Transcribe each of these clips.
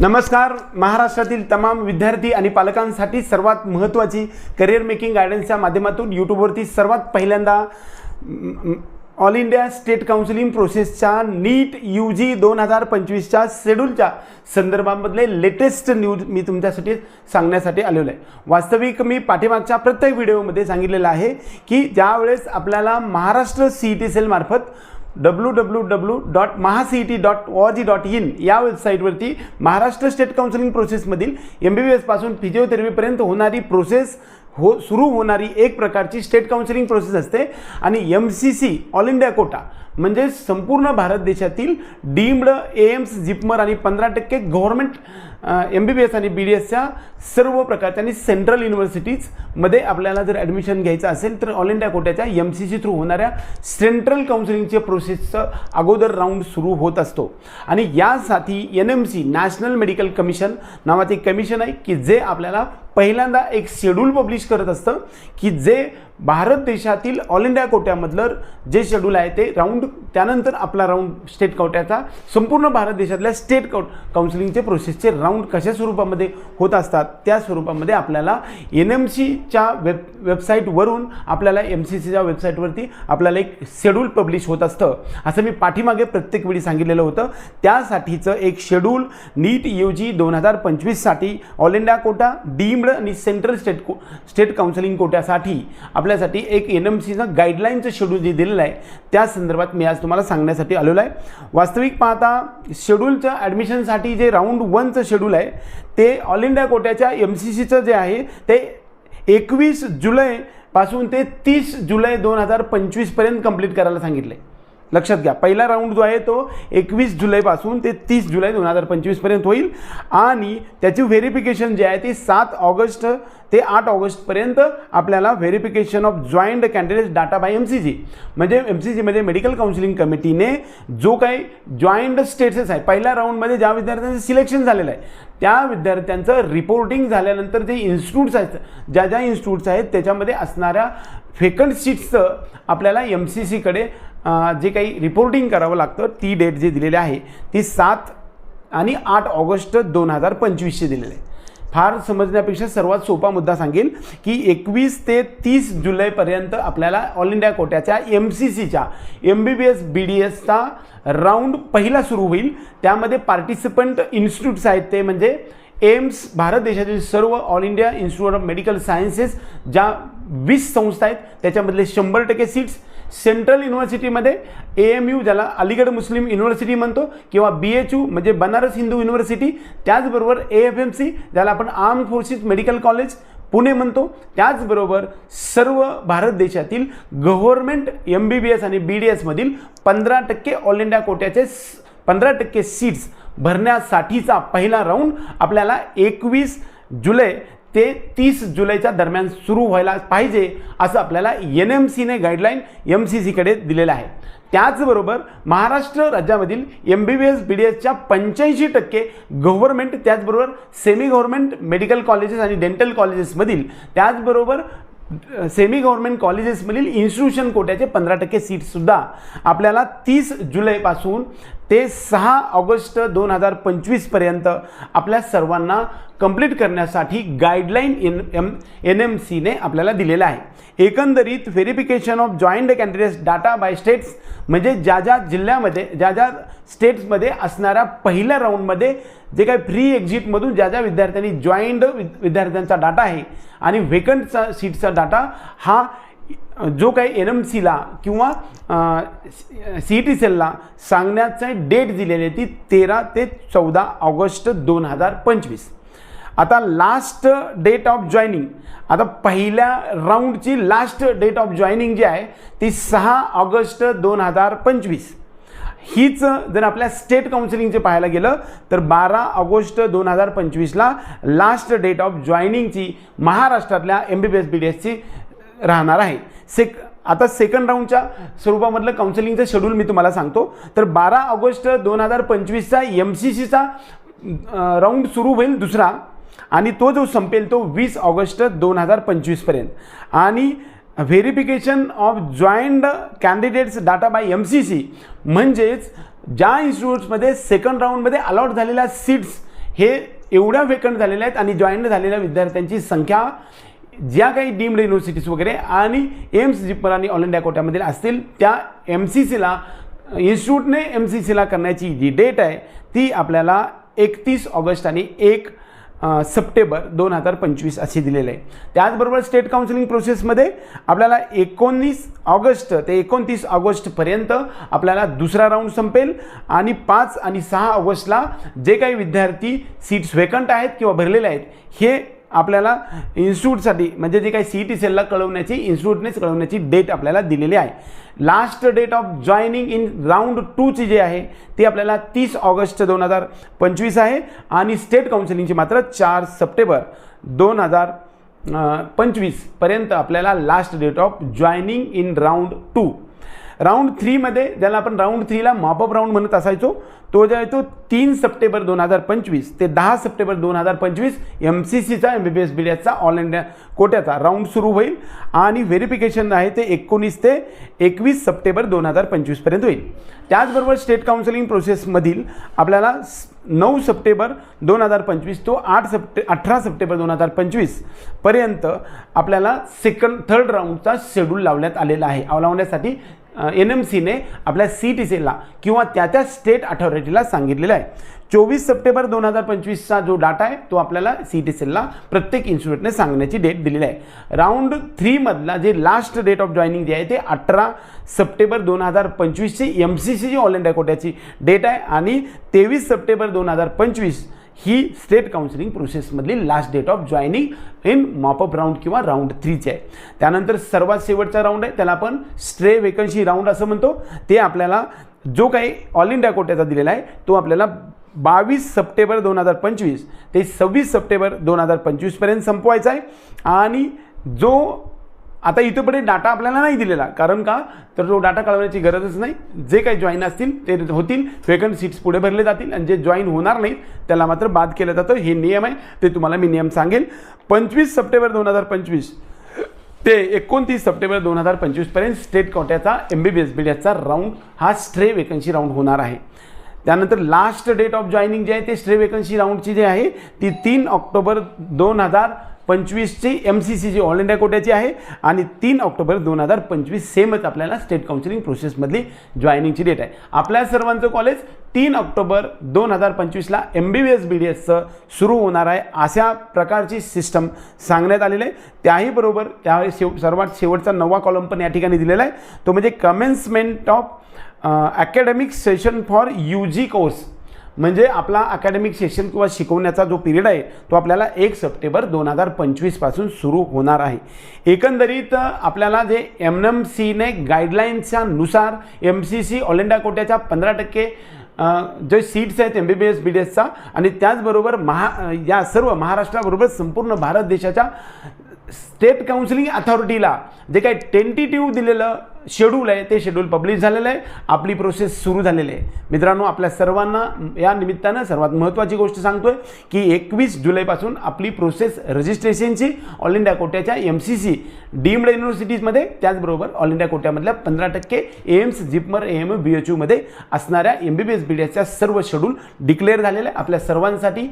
नमस्कार. महाराष्ट्रातील तमाम विद्यार्थी आणि पालकांसाठी सर्वात महत्त्वाची करिअर मेकिंग गायडन्सच्या माध्यमातून यूट्यूबवरती सर्वात पहिल्यांदा ऑल इंडिया स्टेट काउन्सिलिंग प्रोसेसच्या नीट यू जी दोन हजार पंचवीसच्या शेड्यूलच्या संदर्भामधले लेटेस्ट न्यूज मी तुमच्यासाठी सांगण्यासाठी आलेलो आहे. वास्तविक मी पाठीमागच्या प्रत्येक व्हिडिओमध्ये सांगितलेलं आहे की ज्यावेळेस आपल्याला महाराष्ट्र सी ई टी सेलमार्फत W W W dot महासी T dot O G dot in या वेबसाईटवरती महाराष्ट्र स्टेट काउन्सिलिंग प्रोसेसमधील एम बी बी एसपासून फिजिओथेरपीपर्यंत होणारी प्रोसेस हो सुरू होणारी एक प्रकारची स्टेट काउन्सिलिंग प्रोसेस असते. आणि M C C all India quota म्हणजे संपूर्ण भारत देशातील डीम्ड एम्स जिपमर आणि पंधरा टक्के government M B B S आणि बी डी एसच्या सर्व प्रकारच्या आणि सेंट्रल युनिव्हर्सिटीजमध्ये आपल्याला जर ॲडमिशन घ्यायचं असेल तर ऑल इंडिया कोट्याच्या एम सी सी थ्रू होणाऱ्या सेंट्रल काउन्सिलिंगच्या प्रोसेसचं अगोदर राऊंड सुरू होत असतो. आणि यासाठी N M C national medical commission नावाचे एक कमिशन आहे की जे आपल्याला पहिल्यांदा एक शेड्यूल पब्लिश करत असतं की जे भारत देशातील ऑल इंडिया कोट्यामधलं जे शेड्यूल आहे ते राऊंड त्यानंतर आपला राऊंड स्टेट कोट्याचा संपूर्ण भारत देशातल्या स्टेट कौ काउन्सिलिंगचे प्रोसेसचे राऊंड कशा स्वरूपामध्ये होत असतात त्या स्वरूपामध्ये आपल्याला एन एम सीच्या वेब वेबसाईटवरून आपल्याला एम सी सीच्या वेबसाईटवरती आपल्याला एक शेड्यूल पब्लिश होत असतं. असं मी पाठीमागे प्रत्येक वेळी सांगितलेलं होतं. त्यासाठीचं एक शेड्यूल नीट यू जी दोन हजार पंचवीससाठी ऑल इंडिया कोटा डीम्ड आणि central state co state counselling कोट्यासाठी आपल्या आपल्यासाठी एक एन एम सीचं गाईडलाईनचं शेड्यूल जे दिलेलं आहे त्या संदर्भात मी आज तुम्हाला सांगण्यासाठी आलेलो आहे. वास्तविक पाहता शेड्यूलचं ॲडमिशनसाठी जे राऊंड वनचं शेड्यूल आहे ते ऑल इंडिया कोट्याच्या एम सी सीचं जे आहे ते एकवीस जुलैपासून ते तीस जुलै दोन हजार पंचवीसपर्यंत कंप्लीट करायला सांगितलं आहे लक्षात घ्या. पहिला राऊंड जो आहे तो एकवीस जुलैपासून ते तीस जुलै दोन हजार पंचवीसपर्यंत होईल. आणि त्याची व्हेरिफिकेशन जे आहे ते सात ऑगस्ट ते आठ ऑगस्टपर्यंत आपल्याला verification of joint candidate data by M C G म्हणजे एम सी जीमध्ये मेडिकल काउन्सिलिंग कमिटीने जो काही जॉईंट स्टेटसेस आहे पहिल्या राऊंडमध्ये ज्या विद्यार्थ्यांचं सिलेक्शन झालेलं आहे त्या विद्यार्थ्यांचं रिपोर्टिंग झाल्यानंतर जे इन्स्टिट्यूट्स आहेत ज्या ज्या इन्स्टिट्यूट्स आहेत त्याच्यामध्ये असणाऱ्या फेकंट सीट्सचं आपल्याला एम सी सीकडे जे काही रिपोर्टिंग करावं लागतं ती डेट जी दिलेली आहे ती सात आणि आठ ऑगस्ट दोन हजार पंचवीसशे दिलेली आहे. फार समजण्यापेक्षा सर्वात सोपा मुद्दा सांगेल की एकवीस ते तीस जुलैपर्यंत आपल्याला ऑल इंडिया कोट्याच्या एम सी सीच्या M B B S B D एसचा round पहिला सुरू होईल. त्यामध्ये पार्टिसिपंट इन्स्टिट्यूट्स आहेत ते म्हणजे एम्स भारत देशातील सर्व all India institute of medical sciences ज्या वीस संस्था आहेत त्याच्यामधले शंभर टक्के सीट्स सेंट्रल युनिव्हर्सिटीमध्ये ए एम यू ज्याला अलीगड मुस्लिम युनिव्हर्सिटी म्हणतो किंवा बी एच यू म्हणजे बनारस हिंदू युनिव्हर्सिटी त्याचबरोबर ए एफ एम सी ज्याला आपण arm forces medical college Pune म्हणतो. त्याचबरोबर सर्व भारत देशातील government M B B S आणि बी डी एसमधील पंधरा टक्के ऑल इंडिया कोट्याचे पंधरा टक्के सीट्स भरण्यासाठीचा पहिला राऊंड आपल्याला एकवीस जुलै ते तीस जुलैच्या दरम्यान सुरू व्हायला पाहिजे असं आपल्याला एन एम सीने गाईडलाईन एम सी सीकडे दिलेलं आहे. त्याचबरोबर महाराष्ट्र राज्यामधील M B B S B D एसच्या पंच्याऐंशी टक्के गव्हर्मेंट त्याचबरोबर सेमी गव्हर्मेंट मेडिकल कॉलेजेस आणि डेंटल कॉलेजेसमधील त्याचबरोबर सेमी गव्हर्मेंट कॉलेजेसमधील इन्स्टिट्यूशन कोट्याचे पंधरा टक्के सीटसुद्धा आपल्याला तीस जुलैपासून ते सहा ऑगस्ट दोन हजार पंचवीसपर्यंत आपल्या सर्वांना कंप्लीट करण्यासाठी guideline N M N M सीने आपल्याला दिलेलं आहे. एकंदरीत verification of joint candidates data by states म्हणजे ज्या ज्या जिल्ह्यामध्ये ज्या ज्या स्टेट्समध्ये असणाऱ्या पहिल्या राऊंडमध्ये जे काही फ्री एक्झिटमधून ज्या ज्या विद्यार्थ्यांनी जॉईंट विद्यार्थ्यांचा डाटा आहे आणि व्हेकंटचा सीटचा डाटा हा जो काही एन एम सीला किंवा सी ई टी सेलला सांगण्याचा डेट दिलेली आहे ती तेरा ते चौदा ऑगस्ट दोन हजार पंचवीस. आता लास्ट डेट ऑफ जॉईनिंग आता पहिल्या राऊंडची लास्ट डेट ऑफ जॉईनिंग जी आहे ती सहा ऑगस्ट दोन हजार पंचवीस. हीच जर आपल्या स्टेट काउन्सिलिंगचे पाहायला गेलं तर बारा ऑगस्ट दोन हजार पंचवीसला लास्ट डेट ऑफ जॉईनिंगची महाराष्ट्रातल्या M B B S B D एसची राहणार आहे. सेक आता सेकंड राऊंडच्या स्वरूपामधलं काउन्सिलिंगचं शेड्यूल मी तुम्हाला सांगतो. तर बारा ऑगस्ट दोन हजार पंचवीसचा एम सी सीचा राऊंड सुरू होईल दुसरा आणि तो जो संपेल तो वीस ऑगस्ट दोन हजार पंचवीसपर्यंत. आणि verification of joint candidates data by M C C म्हणजेच ज्या इन्स्टिट्यूट्समध्ये सेकंड राऊंडमध्ये अलॉट झालेल्या सीट्स हे एवढ्या वेकंट झालेल्या आहेत आणि जॉईंड झालेल्या विद्यार्थ्यांची संख्या ज्या काही डीम्ड युनिव्हर्सिटीज वगैरे आणि एम्स जिप्पर आणि ऑल इंडिया कोट्यामधील असतील त्या एम सी सीला इन्स्टिट्यूटने एम सी सीला करण्याची जी डेट आहे ती आपल्याला एकतीस ऑगस्ट आणि एक सप्टेंबर दोन हजार पंचवीस अशी दिलेलं आहे. त्याचबरोबर स्टेट काउन्सिलिंग प्रोसेसमध्ये आपल्याला एकोणीस ऑगस्ट ते एकोणतीस ऑगस्टपर्यंत आपल्याला दुसरा राऊंड संपेल आणि पाच आणि सहा ऑगस्टला जे काही विद्यार्थी सीट्स वेकंट आहेत किंवा भरलेले आहेत हे आपल्याला इन्स्टिट्यूटसाठी म्हणजे जे काही सी टी सेलला कळवण्याची इन्स्टिट्यूटनेच कळवण्याची डेट आपल्याला दिलेली आहे. Last date of joining in round टूची जी आहे ती आपल्याला तीस ऑगस्ट दोन हजार पंचवीस आहे आणि स्टेट काउन्सिलिंगची मात्र चार सप्टेंबर दोन हजार पंचवीसपर्यंत आपल्याला last date of joining in round two round थ्रीमध्ये ज्याला आपण राऊंड थ्रीला मॉपअप राऊंड म्हणत असायचो तो जो आहे तो तीन सप्टेंबर दोन हजार पंचवीस ते दहा सप्टेंबर दोन हजार पंचवीस एम सी सीचा M B B S B D एसचा all India कोट्याचा राऊंड सुरू होईल. आणि व्हेरिफिकेशन आहे ते एकोणीस ते एकवीस सप्टेंबर दोन हजार पंचवीसपर्यंत होईल. त्याचबरोबर स्टेट काउन्सिलिंग प्रोसेसमधील आपल्याला नऊ सप्टेंबर दोन हजार पंचवीस तो आठ सप्टे अठरा सप्टेंबर दोन हजार पंचवीसपर्यंत आपल्याला सेकंड थर्ड राऊंडचा शेड्यूल लावण्यात आलेला आहे. लावण्यासाठी एन एम सीने आपल्या सी टी सीला किंवा त्या त्या स्टेट अथॉरिटीला सांगितलेलं आहे. चोवीस सप्टेंबर दोन हजार पंचवीसचा जो डाटा आहे तो आपल्याला सी टी सीला प्रत्येक इन्स्टिट्यूटने सांगण्याची डेट दिलेली आहे. राऊंड थ्रीमधला जे लास्ट डेट ऑफ जॉईनिंग जे आहे ते अठरा सप्टेंबर दोन हजार पंचवीसची एम सी सीची ऑल इंडिया कोट्याची डेट आहे. आणि तेवीस सप्टेंबर दोन हजार पंचवीस ही state counselling प्रोसेसमधली last date of joining in mop up round किंवा राऊंड थ्रीचे आहे. त्यानंतर सर्वात शेवटचा राऊंड आहे त्याला आपण स्ट्रे वेकन्सी राऊंड असं म्हणतो. ते आपल्याला जो काही ऑल इंडिया कोट्याचा दिलेला आहे तो आपल्याला बावीस सप्टेंबर दोन हजार पंचवीस ते सव्वीस सप्टेंबर दोन हजार पंचवीसपर्यंत संपवायचा आहे. आणि जो आता इथं डाटा आपल्याला नाही दिलेला. कारण का? तर तो डाटा कळवण्याची गरजच नाही. जे काही जॉईन असतील ते होतील. वेकंट सीट्स पुढे भरले जातील. आणि जे जॉईन होणार नाहीत त्याला मात्र बाद केलं जातं. हे नियम आहे. ते तुम्हाला मी नियम सांगेल पंचवीस सप्टेंबर दोन हजार पंचवीस ते एकोणतीस सप्टेंबर दोन हजार पंचवीसपर्यंत state कोट्याचा M B B S B D एसचा round हा स्ट्रे वेकन्सी राऊंड होणार आहे. त्यानंतर लास्ट डेट ऑफ जॉईनिंग जे आहे ते स्ट्रे वेकन्सी राऊंडची जी आहे ती तीन ऑक्टोबर दोन हजार पंचवीसची M C C G all India कोट्याची आहे आणि तीन ऑक्टोबर दोन हजार पंचवीस सेमच आपल्याला स्टेट काउन्सिलिंग प्रोसेसमधली जॉईनिंगची डेट आहे. आपल्या सर्वांचं कॉलेज तीन ऑक्टोबर दोन हजार पंचवीसला M B B S B D एसचं सुरू होणार आहे. अशा प्रकारची सिस्टम सांगण्यात आलेली आहे. त्याही बरोबर त्या शेव सर्वात शेवटचा नवा कॉलम पण या ठिकाणी दिलेला आहे. तो म्हणजे commencement of academic session for U G course म्हणजे आपला अकॅडमिक सेशन किंवा शिकवण्याचा जो पिरियड आहे तो आपल्याला एक सप्टेंबर दोन हजार पंचवीसपासून सुरू होणार आहे. एकंदरीत आपल्याला जे एम एम सीने गाईडलाईन्सच्या नुसार एम सी सी ऑल कोट्याच्या पंधरा टक्के जे सीट्स आहेत M B B S B D एसचा आणि त्याचबरोबर महा या सर्व महाराष्ट्राबरोबर संपूर्ण भारत देशाच्या स्टेट काउन्सिलिंग अथॉरिटीला जे काही टेंटेटिव्ह दिलेलं शेड्यूल आहे ते शेड्यूल पब्लिश झालेलं आहे. आपली प्रोसेस सुरू झालेली आहे. मित्रांनो आपल्या सर्वांना या निमित्तानं सर्वात महत्त्वाची गोष्ट सांगतोय की एकवीस जुलैपासून आपली प्रोसेस रजिस्ट्रेशनची ऑल इंडिया कोट्याच्या एम सी सी डीम्ड युनिव्हर्सिटीजमध्ये त्याचबरोबर ऑल इंडिया कोट्यामधल्या पंधरा टक्के AIIMS JIPMER A M B H यूमध्ये असणाऱ्या M B B S B D एसचा सर्व शेड्यूल डिक्लेअर झालेलं आहे. आपल्या सर्वांसाठी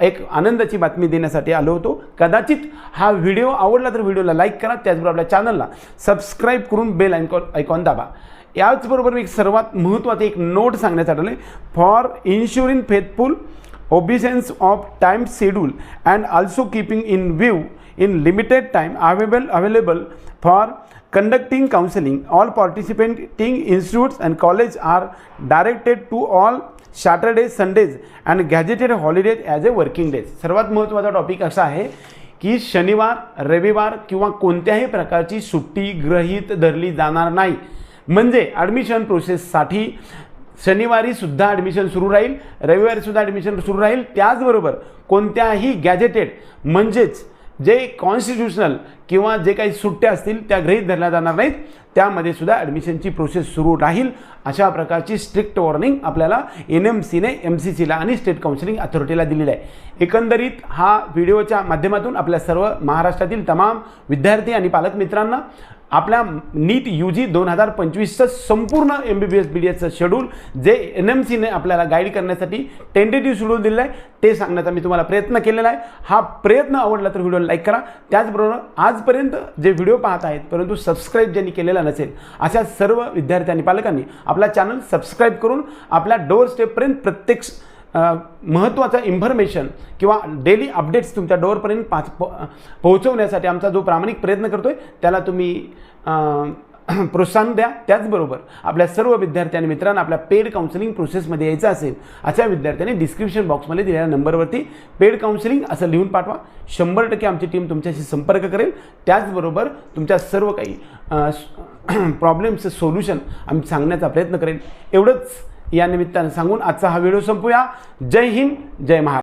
एक आनंदाची बातमी देण्यासाठी आलो होतो. कदाचित हा व्हिडिओ आवडला तर व्हिडिओला लाईक करा त्याचबरोबर आपल्या चॅनलला सबस्क्राईब करून बेल आयकॉन आयकॉन दाबा. याचबरोबर मी एक सर्वात महत्त्वाचं एक नोट सांगण्यात आलेलं आहे for ensuring faithful observance of time schedule and also keeping in view in limited time available available for conducting counselling all participating institutes and college are directed to all Saturdays Sundays and gazetted holidays as a working days सर्वात महत्त्वाचा topic असा आहे की शनिवार रविवार किंवा कोणत्याही प्रकारची सुट्टी गृहीत धरली जाणार नाही. म्हणजे ॲडमिशन प्रोसेससाठी शनिवारी सुद्धा ॲडमिशन सुरू राहील रविवारीसुद्धा ॲडमिशन सुरू राहील. त्याचबरोबर कोणत्याही गॅजेटेड म्हणजेच जे कॉन्स्टिट्युशनल किंवा जे काही सुट्ट्या असतील त्या गृहीत धरल्या जाणार नाहीत. त्यामध्ये सुद्धा ॲडमिशनची प्रोसेस सुरू राहील. अशा प्रकारची स्ट्रिक्ट वॉर्निंग आपल्याला एन एम सीने एम सी सीला आणि स्टेट काउन्सिलिंग अथॉरिटीला दिलेली आहे. एकंदरीत हा व्हिडिओच्या माध्यमातून आपल्या सर्व महाराष्ट्रातील तमाम विद्यार्थी आणि पालक मित्रांना आपल्या नीट यू जी दोन हजार पंचवीसचं संपूर्ण M B B S B D एसचं शेड्यूल जे एन एम सीने आपल्याला गाईड करण्यासाठी टेंटेटिव्ह शेड्यूल दिलेलं आहे ते सांगण्याचा मी तुम्हाला प्रयत्न केलेला आहे. हा प्रयत्न आवडला तर व्हिडिओ लाईक करा. त्याचबरोबर आजपर्यंत जे व्हिडिओ पाहत आहेत परंतु सबस्क्राईब ज्यांनी केलेला नसेल अशा सर्व विद्यार्थी आणि पालकांनी आपला चॅनल सबस्क्राईब करून आपल्या डोअर स्टेपपर्यंत प्रत्येक महत्त्वाचं इन्फॉर्मेशन किंवा डेली अपडेट्स तुमच्या डोअरपर्यंत पाच पोहोचवण्यासाठी आमचा जो प्रामाणिक प्रयत्न करतो आहे त्याला तुम्ही प्रोत्साहन द्या. त्याचबरोबर आपल्या सर्व विद्यार्थी आणि मित्रांना आपल्या पेड काउन्सिलिंग प्रोसेसमध्ये यायचं असेल अशा विद्यार्थ्यांनी डिस्क्रिप्शन बॉक्समध्ये दिलेल्या नंबरवरती पेड काउन्सिलिंग असं लिहून पाठवा. शंभर टक्के आमची टीम तुमच्याशी संपर्क करेल. त्याचबरोबर तुमच्या सर्व काही प्रॉब्लेम्सचं सोल्युशन आम्ही सांगण्याचा प्रयत्न करेल. एवढंच. या निमित्तानं सांगून आजचा हा व्हिडिओ संपूया. जय हिंद जय महाराष्ट्र.